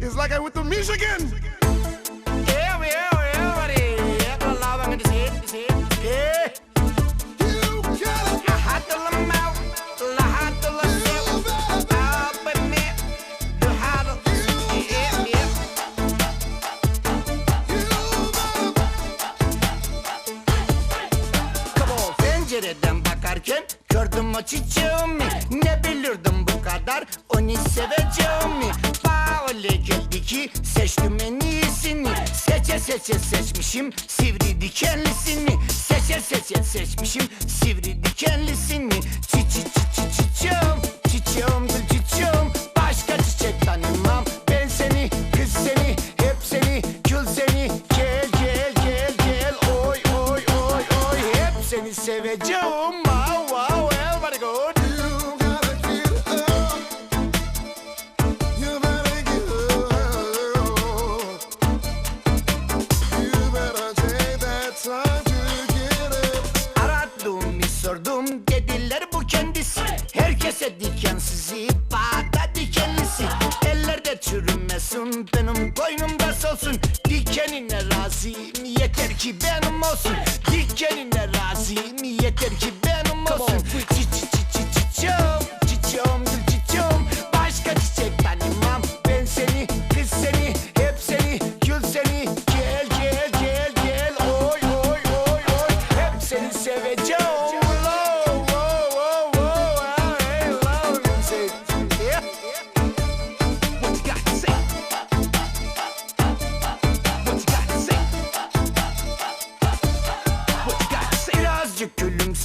It's like I went to Michigan. Yeah, yeah, yeah, buddy. Yeah, the love I'm gonna say it, say it. Yeah. You got it. Lahat ng mau, lahat ng sew. Up and me, the huddle. Yeah, yeah. Come on. Pencereden bakarken gördüm o çiçeğimi Ne bilirdim kadar onu seveceğimi Öyle geldi ki seçtim en iyisini. Seçe seçe seçmişim sivri dikenlisini. Seçe seçe seçmişim sivri dikenlisini. Çi çi çi çi çiçeğim Çiçeğim gül çiçeğim. Başka çiçek tanımam. Ben seni kız seni hep seni Gül seni. Gel gel gel gel. Oy oy oy oy. Hep seni seveceğim. Wow wow everybody go razıyım. Yeter ki benim olsun. Dikenine razıyım. Yeter ki benim olsun. Çi çi çi çi çiçeğim çiçeğim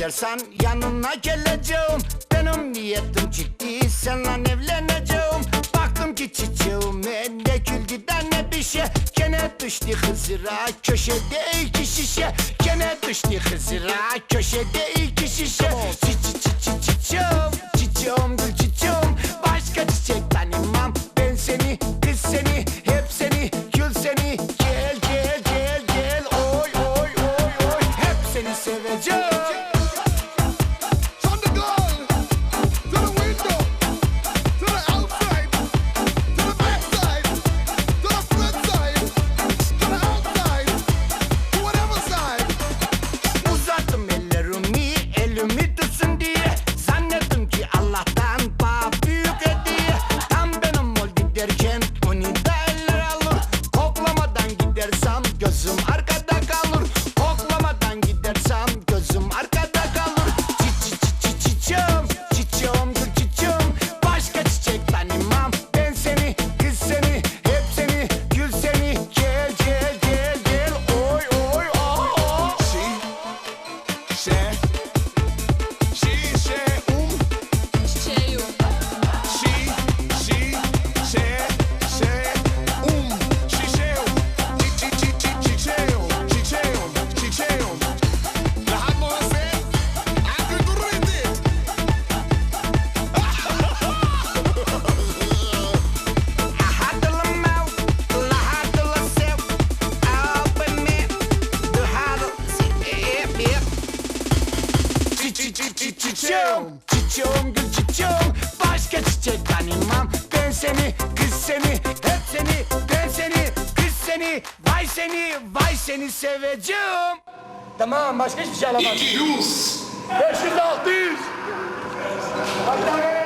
gülümsersen yanına geleceğim. Benim niyetim ciddi seninle evleneceğim. Baktım ki çiçeğime ne güldü de ne bir şey. Gene düştü hızıra köşede iki şişe. Gene düştü hızıra köşede iki şişe. Çi çi çi çi çiçeğim gül çiçeğim çiçeğim, çiçeğim gül çiçeğim, başka çiçek tanımam. Ben seni, kız seni, hep seni, ben seni, kız seni, vay seni, vay seni seveceğim. Tamam, başka hiçbir şey alamam. 500 600. Hatta